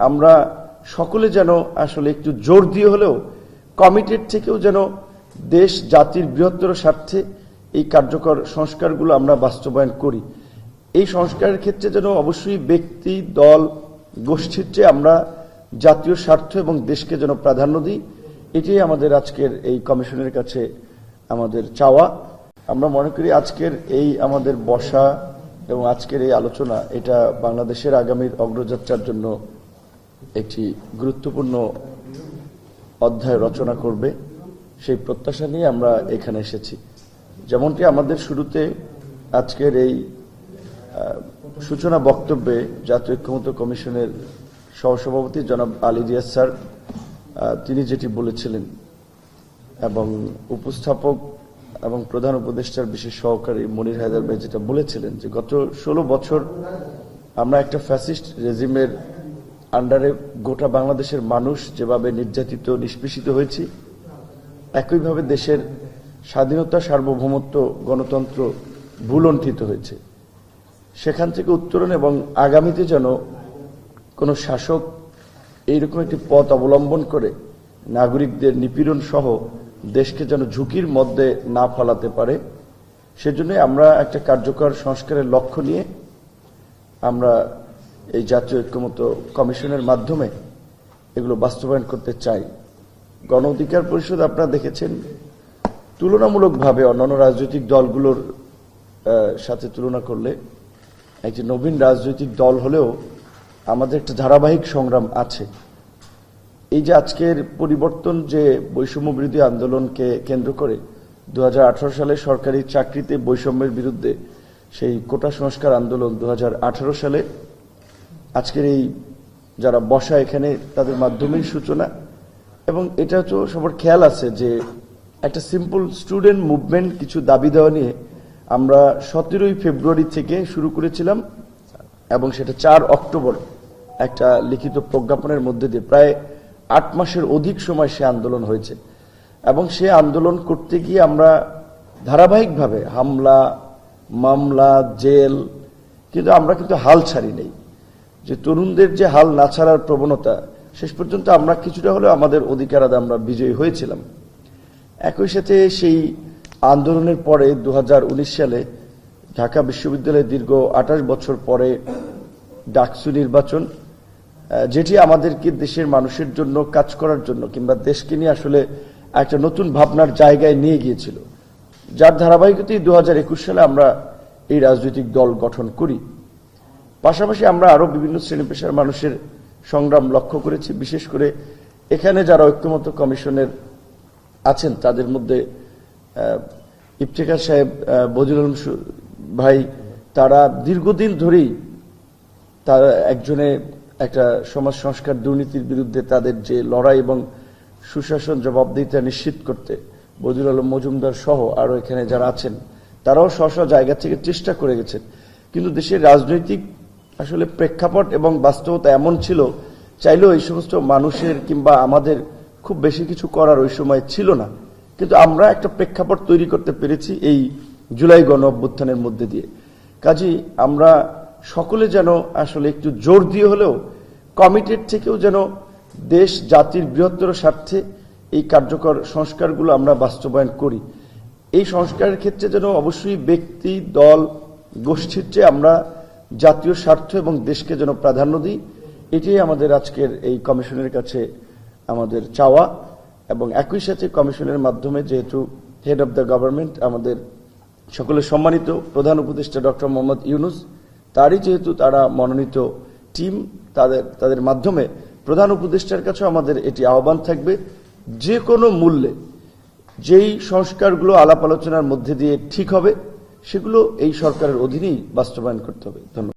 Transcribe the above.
আমরা সকলে যেন আসলে একটু জোর দিয়ে হলেও কমিটেড থেকেও যেন দেশ, জাতির বৃহত্তর স্বার্থে এই কার্যকর সংস্কারগুলো আমরা বাস্তবায়ন করি। এই সংস্কারের ক্ষেত্রে যেন অবশ্যই ব্যক্তি, দল, গোষ্ঠীর চেয়ে আমরা জাতীয় স্বার্থ এবং দেশকে যেন প্রাধান্য দিই, এটাই আমাদের আজকের এই কমিশনের কাছে আমাদের চাওয়া। আমরা মনে করি আজকের এই আমাদের বসা এবং আজকের এই আলোচনা, এটা বাংলাদেশের আগামীর অগ্রযাত্রার জন্য একটি গুরুত্বপূর্ণ অধ্যায় রচনা করবে। সেই প্রত্যাশা নিয়ে আমরা এখানে এসেছি। যেমনটি আমাদের শুরুতে আজকের এই সূচনা বক্তব্যে জাতীয় ঐক্যমত কমিশনের সহসভাপতি জনাব আলী রিয়াজ স্যার তিনি যেটি বলেছিলেন এবং উপস্থাপক এবং প্রধান উপদেষ্টার বিশেষ সহকারী মনির হায়দার ভাই যেটা বলেছিলেন যে গত ষোলো বছর আমরা একটা ফ্যাসিস্ট রেজিমের আন্ডারে গোটা বাংলাদেশের মানুষ যেভাবে নির্যাতিত, নিষ্পেষিত হয়েছি, একইভাবে দেশের স্বাধীনতা সার্বভৌমত্ব গণতন্ত্র ভুলণ্ঠিত হয়েছে। সেখান থেকে উত্তরণ এবং আগামীতে যেন কোনো শাসক এইরকম একটি পথ অবলম্বন করে, নাগরিকদের নিপীড়ন সহ দেশকে যেন ঝুঁকির মধ্যে না ফলাতে পারে সেজন্য আমরা একটা কার্যকর সংস্কারের লক্ষ্য নিয়ে আমরা এই জাতীয় ঐক্যমত্য কমিশনের মাধ্যমে এগুলো বাস্তবায়ন করতে চাই। গণ অধিকার পরিষদ আপনারা দেখেছেন, তুলনামূলকভাবে অন্যান্য রাজনৈতিক দলগুলোর সাথে তুলনা করলে একটি নবীন রাজনৈতিক দল হলেও আমাদের একটা ধারাবাহিক সংগ্রাম আছে। এই যে আজকের পরিবর্তন যে বৈষম্য বিরোধী আন্দোলনকে কেন্দ্র করে দু হাজার আঠারো সালে সরকারি চাকরিতে বৈষম্যের বিরুদ্ধে সেই কোটা সংস্কার আন্দোলন দু হাজার আঠারো সালে আজকের এই যারা বসা এখানে, তাদের মাধ্যমেই সূচনা। এবং এটা তো সবার খেয়াল আছে যে একটা সিম্পল স্টুডেন্ট মুভমেন্ট কিছু দাবি দেওয়া নিয়ে আমরা সতেরোই ফেব্রুয়ারি থেকে শুরু করেছিলাম এবং সেটা চার অক্টোবর একটা লিখিত প্রজ্ঞাপনের মধ্যে দিয়ে প্রায় আট মাসের অধিক সময় সে আন্দোলন হয়েছে। এবং সে আন্দোলন করতে গিয়ে আমরা ধারাবাহিকভাবে হামলা, মামলা, জেল, কিন্তু আমরা কিন্তু হাল ছাড়ি নেই। যে তরুণদের যে হাল না ছাড়ার প্রবণতা, শেষ পর্যন্ত আমরা কিছুটা হলেও আমাদের অধিকার আদায় আমরা বিজয়ী হয়েছিলাম। একই সাথে সেই আন্দোলনের পরে দু হাজার উনিশ সালে ঢাকা বিশ্ববিদ্যালয়ে দীর্ঘ আঠাশ বছর পরে ডাকসু নির্বাচন যেটি আমাদেরকে দেশের মানুষের জন্য, কাজ করার জন্য কিংবা দেশকে নিয়ে আসলে একটা নতুন ভাবনার জায়গায় নিয়ে গিয়েছিল। যার ধারাবাহিকতেই দু হাজার একুশ সালে আমরা এই রাজনৈতিক দল গঠন করি। পাশাপাশি আমরা আরও বিভিন্ন শ্রেণি পেশার মানুষের সংগ্রাম লক্ষ্য করেছি। বিশেষ করে এখানে যারা ঐক্যমত্য কমিশনের আছেন, তাদের মধ্যে ইফতেখার সাহেব সু- ভাই, তারা দীর্ঘদিন ধরেই তারা একজনে একটা সমাজ সংস্কার দুর্নীতির বিরুদ্ধে তাদের যে লড়াই এবং সুশাসন জবাবদিহিতা নিশ্চিত করতে বদিউল আলম মজুমদার সহ আরও এখানে যারা আছেন, তারাও স্ব জায়গা থেকে চেষ্টা করে গেছেন। কিন্তু দেশের রাজনৈতিক আসলে প্রেক্ষাপট এবং বাস্তবতা এমন ছিল, চাইলেও এই সমস্ত মানুষের কিংবা আমাদের খুব বেশি কিছু করার ওই সময় ছিল না। কিন্তু আমরা একটা প্রেক্ষাপট তৈরি করতে পেরেছি এই জুলাই গণ অভ্যুত্থানের মধ্যে দিয়ে। কাজী আমরা সকলে যেন আসলে একটু জোর দিয়ে হলেও কমিটেড থেকেও যেন দেশ, জাতির বৃহত্তর স্বার্থে এই কার্যকর সংস্কারগুলো আমরা বাস্তবায়ন করি। এই সংস্কারের ক্ষেত্রে যেন অবশ্যই ব্যক্তি, দল, গোষ্ঠীর চেয়ে আমরা জাতীয় স্বার্থ এবং দেশকে যেন প্রাধান্য দিই, এটাই আমাদের আজকের এই কমিশনের কাছে আমাদের চাওয়া এবং একই সাথে কমিশনের মাধ্যমে যেহেতু হেড অব দ্য গভর্নমেন্ট আমাদের সকলের সম্মানিত প্রধান উপদেষ্টা ডক্টর মোহাম্মদ ইউনুস, তারই যেহেতু তারা মনোনীত টিম, তাদের তাদের মাধ্যমে প্রধান উপদেষ্টার কাছেও আমাদের এটি আহ্বান থাকবে। যে কোনো মূল্যে যেই সংস্কারগুলো আলাপ আলোচনার মধ্যে দিয়ে ঠিক হবে সেগুলো এই সরকারের অধীনেই বাস্তবায়ন করতে হবে। ধন্যবাদ।